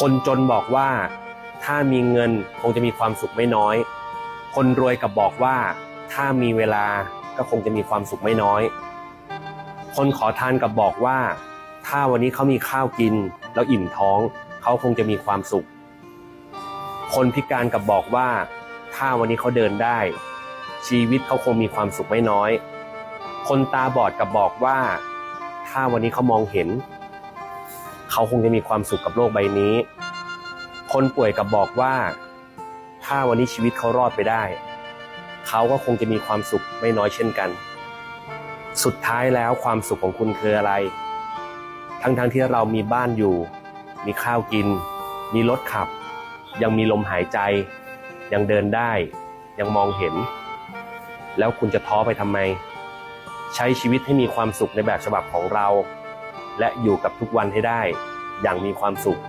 คนจนบอกว่า ถ้ามีเงินคงจะมีความสุขไม่น้อย คนรวยกับบอกว่า ถ้ามีเวลาก็คงจะมีความสุขไม่น้อย คนขอทานกับบอกว่า ถ้าวันนี้เขามีข้าวกิน แล้วอิ่มท้องเขาคงจะมีความสุข คนพิการกับบอกว่า ถ้าวันนี้เขาเดินได้ ชีวิตเขาคงมีความสุขไม่น้อย คนตาบอดกับบอกว่า ถ้าวันนี้เขามองเห็น เขาคงจะมีความสุขกับโลกใบนี้ คนป่วยกับบอกว่า ถ้าวันนี้ชีวิตเขารอดไปได้ เขาก็คงจะมีความสุขไม่น้อยเช่นกัน สุดท้ายแล้วความสุขของคุณคืออะไร ทั้งๆทที่เรามีบ้านอยู่ มีข้าวกิน มีรถขับ ยังมีลมหายใจ ยังเดินได้ ยังมองเห็น แล้วคุณจะท้อไปทำไม ใช้ชีวิตให้มีความสุขในแบบฉบับของเรา และอยู่กับทุกวันให้ได้อย่างมีความสุข